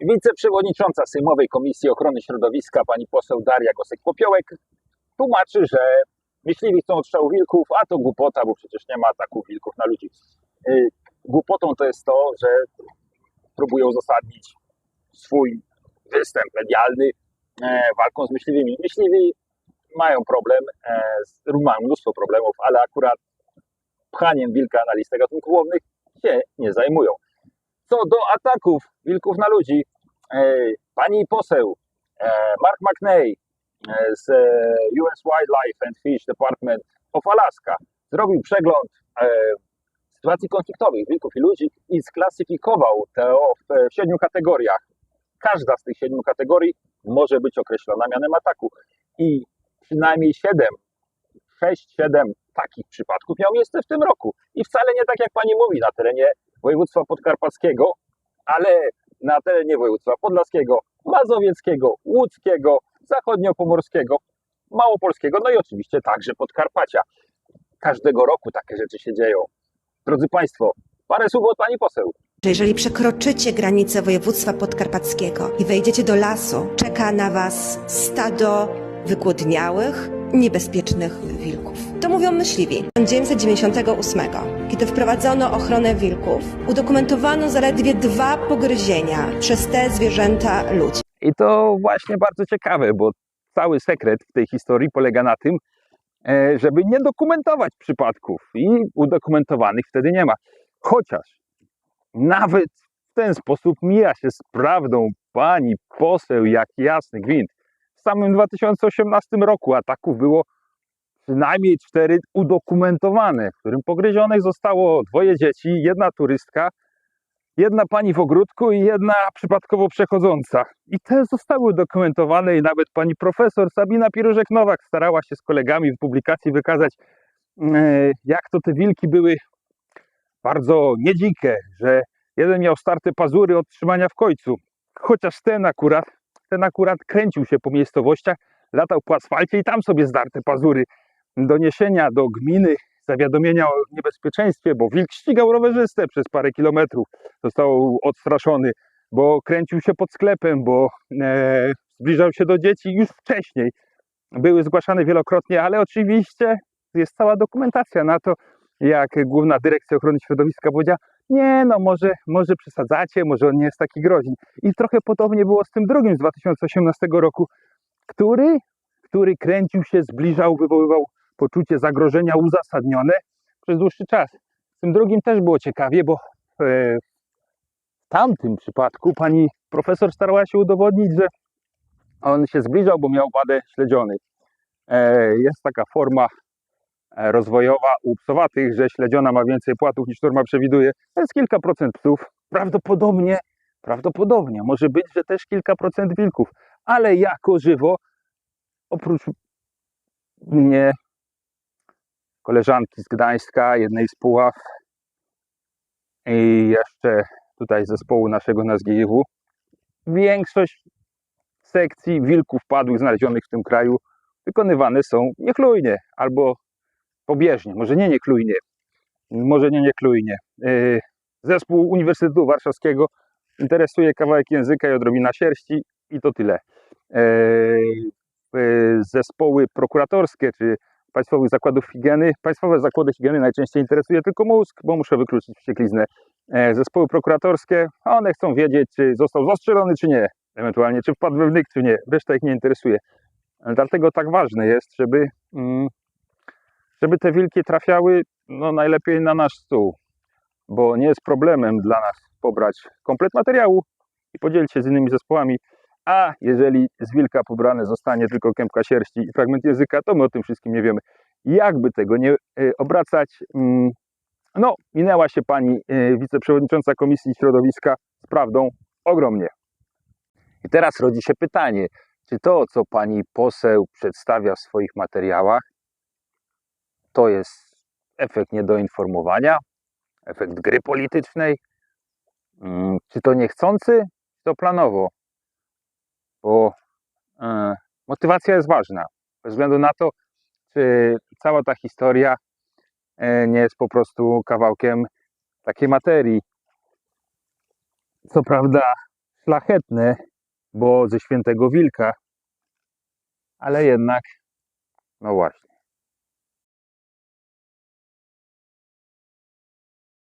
Wiceprzewodnicząca Sejmowej Komisji Ochrony Środowiska, pani poseł Daria Gosek-Popiołek, tłumaczy, że myśliwi chcą odstrzału wilków, a to głupota, bo przecież nie ma ataków wilków na ludzi. Y, Głupotą to jest to, że próbują uzasadnić swój występ medialny e, walką z myśliwymi. Myśliwi mają problem, e, mają mnóstwo problemów, ale akurat pchaniem wilka na listę gatunków łownych się nie zajmują. Co do ataków wilków na ludzi, e, pani poseł e, Mark McNay e, z US Wildlife and Fish Department of Alaska zrobił przegląd sytuacji konfliktowych wilków i ludzi i sklasyfikował to w siedmiu kategoriach. Każda z tych siedmiu kategorii może być określona mianem ataku i przynajmniej siedem, sześć, siedem takich przypadków miał miejsce w tym roku. I wcale nie tak jak pani mówi, na terenie województwa podkarpackiego, ale na terenie województwa podlaskiego, mazowieckiego, łódzkiego, zachodniopomorskiego, małopolskiego, no i oczywiście także Podkarpacia. Każdego roku takie rzeczy się dzieją. Drodzy Państwo, parę słów od Pani poseł. że jeżeli przekroczycie granicę województwa podkarpackiego i wejdziecie do lasu, czeka na was stado wygłodniałych, niebezpiecznych wilków. To mówią myśliwi. 1998, kiedy wprowadzono ochronę wilków, udokumentowano zaledwie dwa pogryzienia przez te zwierzęta ludzi. I to właśnie bardzo ciekawe, bo cały sekret w tej historii polega na tym, e, żeby nie dokumentować przypadków i udokumentowanych wtedy nie ma. Chociaż nawet w ten sposób mija się z prawdą pani poseł jak jasny gwint. Samym 2018 roku ataków było przynajmniej cztery udokumentowane, w którym pogryzionych zostało dwoje dzieci, jedna turystka, jedna pani w ogródku i jedna przypadkowo przechodząca. I te zostały udokumentowane i nawet pani profesor Sabina Pirożek-Nowak starała się z kolegami w publikacji wykazać, e, jak to te wilki były bardzo niedzikie, że jeden miał starte pazury od trzymania w końcu. Chociaż ten akurat, ten akurat kręcił się po miejscowościach, latał po asfalcie i tam sobie zdarte pazury. Doniesienia do gminy, zawiadomienia o niebezpieczeństwie, bo wilk ścigał rowerzystę przez parę kilometrów, został odstraszony, bo kręcił się pod sklepem, bo e, zbliżał się do dzieci już wcześniej. Były zgłaszane wielokrotnie, ale oczywiście jest cała dokumentacja na to, jak Główna Dyrekcja Ochrony Środowiska powiedziała, nie no, może, może przesadzacie, może on nie jest taki groźny. I trochę podobnie było z tym drugim z 2018 roku, który, który kręcił się, zbliżał, wywoływał poczucie zagrożenia uzasadnione przez dłuższy czas. Z tym drugim też było ciekawie, bo e, w tamtym przypadku pani profesor starała się udowodnić, że on się zbliżał, bo miał wadę śledziony. E, jest taka forma rozwojowa u psowatych, że śledziona ma więcej płatów niż norma przewiduje. To jest kilka procent psów. Prawdopodobnie, prawdopodobnie może być, że też kilka procent wilków, ale jako żywo, oprócz mnie, koleżanki z Gdańska, jednej z Puław i jeszcze tutaj zespołu naszego na SGIW, większość sekcji wilków padłych znalezionych w tym kraju wykonywane są niechlujnie albo pobieżnie, może nie niechlujnie, może nie niechlujnie. Yy, Zespół Uniwersytetu Warszawskiego interesuje kawałek języka i odrobina sierści i to tyle. Yy, yy, Zespoły prokuratorskie czy Państwowych Zakładów Higieny, Państwowe Zakłady Higieny najczęściej interesuje tylko mózg, bo muszę wykluczyć wściekliznę. Zespoły prokuratorskie, one chcą wiedzieć, czy został zastrzelony, czy nie, ewentualnie czy wpadł we wnyk, czy nie. Reszta ich nie interesuje. Dlatego tak ważne jest, żeby, mm, żeby te wilki trafiały no, najlepiej na nasz stół, bo nie jest problemem dla nas pobrać komplet materiału i podzielić się z innymi zespołami, a jeżeli z wilka pobrane zostanie tylko kępka sierści i fragment języka, to my o tym wszystkim nie wiemy. Jakby tego nie e, obracać, mm, no, minęła się pani e, wiceprzewodnicząca Komisji Środowiska z prawdą ogromnie. I teraz rodzi się pytanie, czy to, co pani poseł przedstawia w swoich materiałach, to jest efekt niedoinformowania, efekt gry politycznej, Mm, czy to niechcący, czy to planowo? Bo e, motywacja jest ważna, bez względu na to, czy cała ta historia e, nie jest po prostu kawałkiem takiej materii. Co prawda, szlachetne, bo ze świętego wilka, ale jednak, no właśnie.